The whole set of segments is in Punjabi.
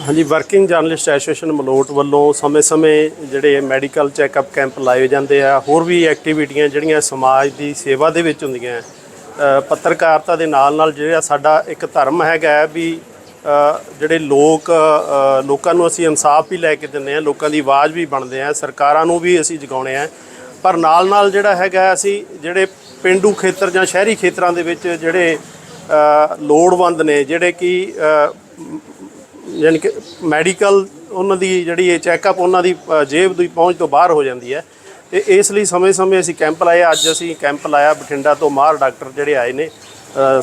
ਹਾਂਜੀ ਵਰਕਿੰਗ ਜਰਨਲਿਸਟ ਐਸੋਸੀਏਸ਼ਨ ਮਲੋਟ ਵੱਲੋਂ ਸਮੇਂ-ਸਮੇਂ ਜਿਹੜੇ ਮੈਡੀਕਲ ਚੈੱਕਅਪ ਕੈਂਪ ਲਾਏ ਜਾਂਦੇ ਆ ਹੋਰ ਵੀ ਐਕਟੀਵਿਟੀਆਂ ਜਿਹੜੀਆਂ ਸਮਾਜ ਦੀ ਸੇਵਾ ਦੇ ਵਿੱਚ ਹੁੰਦੀਆਂ। ਅ, ਪੱਤਰਕਾਰਤਾ ਦੇ ਨਾਲ-ਨਾਲ ਜਿਹੜਾ ਸਾਡਾ ਇੱਕ ਧਰਮ ਹੈਗਾ ਵੀ ਜਿਹੜੇ ਲੋਕ ਲੋਕਾਂ ਨੂੰ ਅਸੀਂ ਇਨਸਾਫ ਵੀ ਲੈ ਕੇ ਦਿੰਦੇ ਆ ਲੋਕਾਂ ਦੀ ਆਵਾਜ਼ ਵੀ ਬਣਦੇ ਆ ਸਰਕਾਰਾਂ ਨੂੰ ਵੀ ਅਸੀਂ ਜਗਾਉਣੇ ਆ ਪਰ ਨਾਲ-ਨਾਲ ਜਿਹੜਾ ਹੈਗਾ ਅਸੀਂ ਜਿਹੜੇ ਪਿੰਡੂ ਖੇਤਰ ਜਾਂ ਸ਼ਹਿਰੀ ਖੇਤਰਾਂ ਦੇ ਵਿੱਚ ਜਿਹੜੇ ਲੋੜਵੰਦ ਨੇ ਜਿਹੜੇ ਕਿ ਅ, ਯਾਨੀ ਕਿ ਮੈਡੀਕਲ ਉਹਨਾਂ ਦੀ ਜਿਹੜੀ ਇਹ ਚੈੱਕਅਪ ਉਹਨਾਂ ਦੀ ਜੇਬ ਦੀ ਪਹੁੰਚ ਤੋਂ ਬਾਹਰ ਹੋ ਜਾਂਦੀ ਹੈ। ਤੇ ਇਸ ਲਈ ਸਮੇਂ-ਸਮੇਂ ਅਸੀਂ ਕੈਂਪ ਲਾਇਆ ਅੱਜ ਅਸੀਂ ਕੈਂਪ ਲਾਇਆ ਬਠਿੰਡਾ ਤੋਂ ਮਾਹਰ ਡਾਕਟਰ ਜਿਹੜੇ ਆਏ ਨੇ।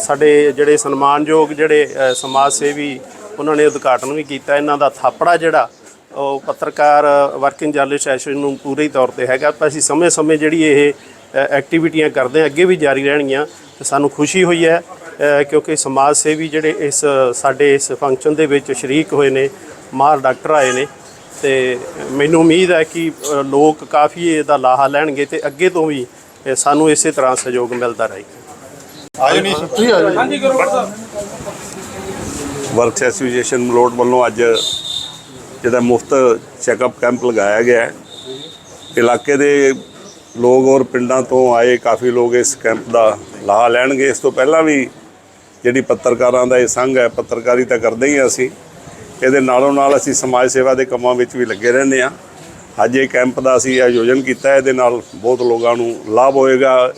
ਸਾਡੇ ਜਿਹੜੇ ਸਨਮਾਨਯੋਗ ਜਿਹੜੇ ਸਮਾਜ ਸੇਵੀ ਉਹਨਾਂ ਨੇ ਉਦਘਾਟਨ ਵੀ ਕੀਤਾ। ਇਹਨਾਂ ਦਾ ਥਾਪੜਾ ਜਿਹੜਾ ਉਹ ਪੱਤਰਕਾਰ ਵਰਕਿੰਗ ਜਰਨਲਿਸਟ ਐਸੋਸੀਏਸ਼ਨ ਨੂੰ ਪੂਰੇ ਤੌਰ ਤੇ ਹੈਗਾ। ਪਰ ਅਸੀਂ ਸਮੇਂ-ਸਮੇਂ ਜਿਹੜੀ ਇਹ ਐਕਟੀਵਿਟੀਆਂ ਕਰਦੇ ਹਾਂ। ਅੱਗੇ ਵੀ ਜਾਰੀ ਰਹਿਣਗੀਆਂ। ਤੇ ਸਾਨੂੰ ਖੁਸ਼ੀ ਹੋਈ ਹੈ। ਕਿਉਂਕਿ ਸਮਾਜ ਸੇਵੀ ਜਿਹੜੇ ਇਸ ਸਾਡੇ ਇਸ ਫੰਕਸ਼ਨ ਦੇ ਵਿੱਚ ਸ਼ਰੀਕ ਹੋਏ ਨੇ ਮਾਹਰ ਡਾਕਟਰ ਆਏ ਨੇ ਤੇ ਮੈਨੂੰ ਉਮੀਦ ਹੈ ਕਿ ਲੋਕ ਕਾਫੀ ਇਹਦਾ ਲਾਹਾ ਲੈਣਗੇ ਤੇ ਅੱਗੇ ਤੋਂ ਵੀ ਸਾਨੂੰ ਇਸੇ ਤਰ੍ਹਾਂ ਸਹਿਯੋਗ ਮਿਲਦਾ ਰਹੇਗਾ ਵਰਕਸ ਐਸੋਸੀਏਸ਼ਨ ਮਲੋਟ ਵੱਲੋਂ ਅੱਜ ਜਿਹੜਾ ਮੁਫਤ ਚੈੱਕਅਪ ਕੈਂਪ ਲਗਾਇਆ ਗਿਆ ਹੈ। ਇਲਾਕੇ ਦੇ ਲੋਕ ਔਰ ਪਿੰਡਾਂ ਤੋਂ ਆਏ ਕਾਫੀ ਲੋਕ ਇਸ ਕੈਂਪ ਦਾ ਲਾਹਾ ਲੈਣਗੇ। ਇਸ ਤੋਂ ਪਹਿਲਾਂ ਵੀ ਜਿਹੜੀ ਪੱਤਰਕਾਰਾਂ ਦਾ ਇਹ ਸੰਘ ਹੈ, ਪੱਤਰਕਾਰੀ ਤਾਂ ਕਰਦੇ ਹੀ ਹਾਂ ਅਸੀਂ। ਇਹਦੇ ਨਾਲੋਂ ਨਾਲ ਅਸੀਂ ਸਮਾਜ ਸੇਵਾ ਦੇ ਕੰਮਾਂ ਵਿੱਚ ਵੀ ਲੱਗੇ ਰਹਿੰਦੇ ਹਾਂ। ਅੱਜ ਇਹ ਕੈਂਪ ਦਾ ਅਸੀਂ ਆਯੋਜਨ ਕੀਤਾ, ਇਹਦੇ ਨਾਲ ਬਹੁਤ ਲੋਕਾਂ ਨੂੰ ਲਾਭ ਹੋਏਗਾ।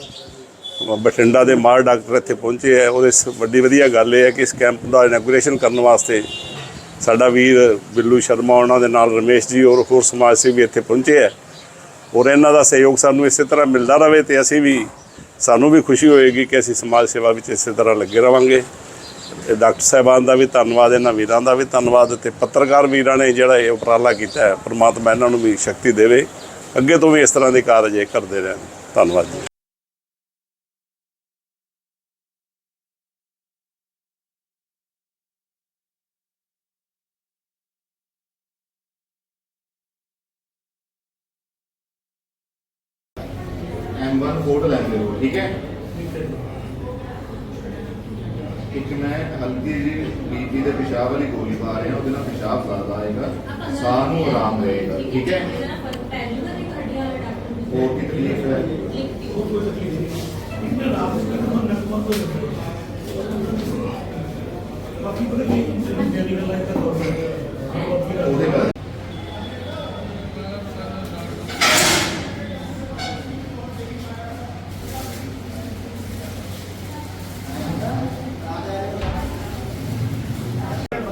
ਬਠਿੰਡਾ ਦੇ ਮਾਰ ਡਾਕਟਰ ਇੱਥੇ ਪਹੁੰਚੇ ਹੈ ਉਹਦੇ ਸ- ਵੱਡੀ ਵਧੀਆ ਗੱਲ ਇਹ ਹੈ ਕਿ ਇਸ ਕੈਂਪ ਦਾ ਇਨੋਗ੍ਰੇਸ਼ਨ ਕਰਨ ਵਾਸਤੇ ਸਾਡਾ ਵੀਰ ਬਿੱਲੂ ਸ਼ਰਮਾ, ਉਹਨਾਂ ਦੇ ਨਾਲ ਰਮੇਸ਼ ਜੀ ਔਰ ਹੋਰ ਸਮਾਜ ਸੇਵੀ ਇੱਥੇ ਪਹੁੰਚੇ ਹੈ ਔਰ ਇਹਨਾਂ ਦਾ ਸਹਿਯੋਗ ਸਾਨੂੰ ਇਸੇ ਤਰ੍ਹਾਂ ਮਿਲਦਾ ਰਹੇ ਤੇ ਅਸੀਂ ਵੀ ਸਾਨੂੰ ਵੀ ਖੁਸ਼ੀ ਹੋਏਗੀ ਕਿ ਅਸੀਂ ਸਮਾਜ ਸੇਵਾ ਵਿੱਚ ਇਸੇ ਤਰ੍ਹਾਂ ਲੱਗੇ ਰਵਾਂਗੇ। ਤੇ ਡਾਕਟਰ ਸਾਹਿਬਾਨ ਦਾ ਵੀ ਧੰਨਵਾਦ, ਇਹਨਾਂ ਵੀਰਾਂ ਦਾ ਵੀ ਧੰਨਵਾਦ ਤੇ ਪੱਤਰਕਾਰ ਵੀਰਾਂ ਨੇ ਜਿਹੜਾ ਇਹ ਉਪਰਾਲਾ ਕੀਤਾ ਹੈ, ਪ੍ਰਮਾਤਮਾ ਇਹਨਾਂ ਨੂੰ ਵੀ ਸ਼ਕਤੀ ਦੇਵੇ। ਅੱਗੇ ਤੋਂ ਵੀ ਇਸ ਤਰ੍ਹਾਂ ਦੇ ਕਾਰਜ ਇਹ ਕਰਦੇ ਰਹਿਣ। ਧੰਨਵਾਦ ਜੀ। M1 ਕੋਡ ਲੈਂਦੇ ਹੋ ਠੀਕ ਹੈ? ਇੱਕ ਮੈਂ ਹਲਕੀ ਜਿਹੀ ਬੀਪੀ ਦੇ ਪਿਸ਼ਾਬ ਵਾਲੀ ਗੋਲੀ ਪਾ ਰਿਹਾ, ਉਹਦੇ ਨਾਲ ਪਿਸ਼ਾਬ ਜ਼ਿਆਦਾ ਆਏਗਾ, ਸਾਹ ਨੂੰ ਆਰਾਮ ਰਹੇਗਾ ਠੀਕ ਹੈ? ਹੋਰ ਕੀ ਤਕਲੀਫ ਹੈ? ਉਹਦੇ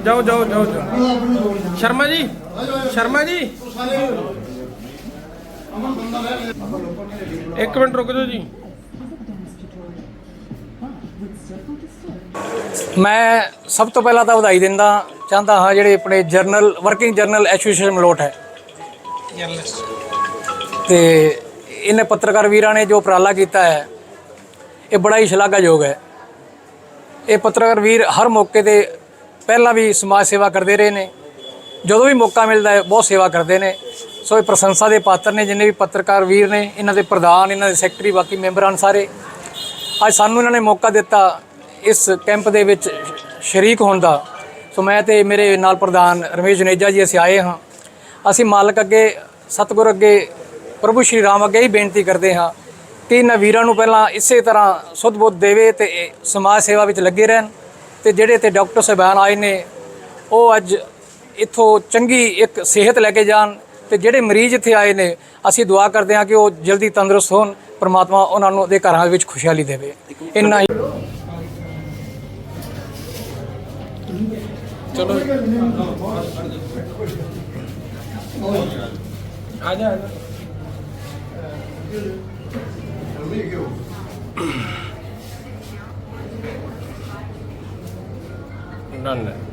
ਜਾਓ ਜਾਓ ਜਾਓ ਜਾਓ। ਸ਼ਰਮਾ ਜੀ ਸ਼ਰਮਾ ਜੀ। ਇੱਕ ਮਿੰਟ ਰੁਕ ਜਾਓ ਜੀ। ਮੈਂ ਸਭ ਤੋਂ ਪਹਿਲਾਂ ਤਾਂ ਵਧਾਈ ਦਿੰਦਾ ਚਾਹੁੰਦਾ ਹਾਂ ਜਿਹੜੇ ਆਪਣੇ journal working journal association Malout ਹੈ। ਤੇ ਇਹਨੇ ਪੱਤਰਕਾਰ ਵੀਰਾਂ ਨੇ ਜੋ ਉਪਰਾਲਾ ਕੀਤਾ ਹੈ ਇਹ ਬੜਾ ਹੀ ਸ਼ਲਾਘਾਯੋਗ ਹੈ। ਇਹ ਪੱਤਰਕਾਰ ਵੀਰ ਹਰ ਮੌਕੇ ਤੇ ਪਹਿਲਾਂ ਵੀ ਸਮਾਜ ਸੇਵਾ ਕਰਦੇ ਰਹੇ ਨੇ, ਜਦੋਂ ਵੀ ਮੌਕਾ ਮਿਲਦਾ ਹੈ ਬਹੁਤ ਸੇਵਾ ਕਰਦੇ ਨੇ। ਸੋ ਇਹ ਪ੍ਰਸ਼ੰਸਾ ਦੇ ਪਾਤਰ ਨੇ, ਜਿੰਨੇ ਵੀ ਪੱਤਰਕਾਰ ਵੀਰ ਨੇ, ਇਹਨਾਂ ਦੇ ਪ੍ਰਧਾਨ, ਇਹਨਾਂ ਦੇ ਸੈਕਟਰੀ, ਬਾਕੀ ਮੈਂਬਰਾਂ ਸਾਰੇ। ਅੱਜ ਸਾਨੂੰ ਇਹਨਾਂ ਨੇ ਮੌਕਾ ਦਿੱਤਾ ਇਸ ਕੈਂਪ ਦੇ ਵਿੱਚ ਸ਼ਰੀਕ ਹੋਣ ਦਾ। ਸੋ ਮੈਂ ਤੇ ਮੇਰੇ ਨਾਲ ਪ੍ਰਧਾਨ ਰਮੇਸ਼ ਜਨੇਜਾ ਜੀ, ਅਸੀਂ ਆਏ ਹਾਂ। ਅਸੀਂ ਮਾਲਕ ਅੱਗੇ, ਸਤਿਗੁਰ ਅੱਗੇ, ਪ੍ਰਭੂ ਸ਼੍ਰੀ ਰਾਮ ਅੱਗੇ ਹੀ ਬੇਨਤੀ ਕਰਦੇ ਹਾਂ ਕਿ ਇਹਨਾਂ ਵੀਰਾਂ ਨੂੰ ਪਹਿਲਾਂ ਇਸੇ ਤਰ੍ਹਾਂ ਸੁੱਧ ਬੁੱਧ ਦੇਵੇ ਤੇ ਸਮਾਜ ਸੇਵਾ ਵਿੱਚ ਲੱਗੇ ਰਹਿਣ। ਤੇ ਜਿਹੜੇ ਤੇ ਡਾਕਟਰ ਸਾਹਿਬਾਨ ਆਏ ਨੇ ਉਹ ਅੱਜ ਇੱਥੋਂ ਚੰਗੀ ਇੱਕ ਸਿਹਤ ਲੈ ਕੇ ਜਾਣ ਤੇ ਜਿਹੜੇ ਮਰੀਜ਼ ਇੱਥੇ ਆਏ ਨੇ ਅਸੀਂ ਦੁਆ ਕਰਦੇ ਹਾਂ ਕਿ ਉਹ ਜਲਦੀ ਤੰਦਰੁਸਤ ਹੋਣ ਪ੍ਰਮਾਤਮਾ ਉਹਨਾਂ ਨੂੰ ਦੇ ਘਰਾਂ ਵਿੱਚ ਖੁਸ਼ਹਾਲੀ ਦੇਵੇ। ਇੰਨਾ ਹੀ। ਚਲੋ। ਆ ਜਾ ਆ ਜਾ। なんだよ。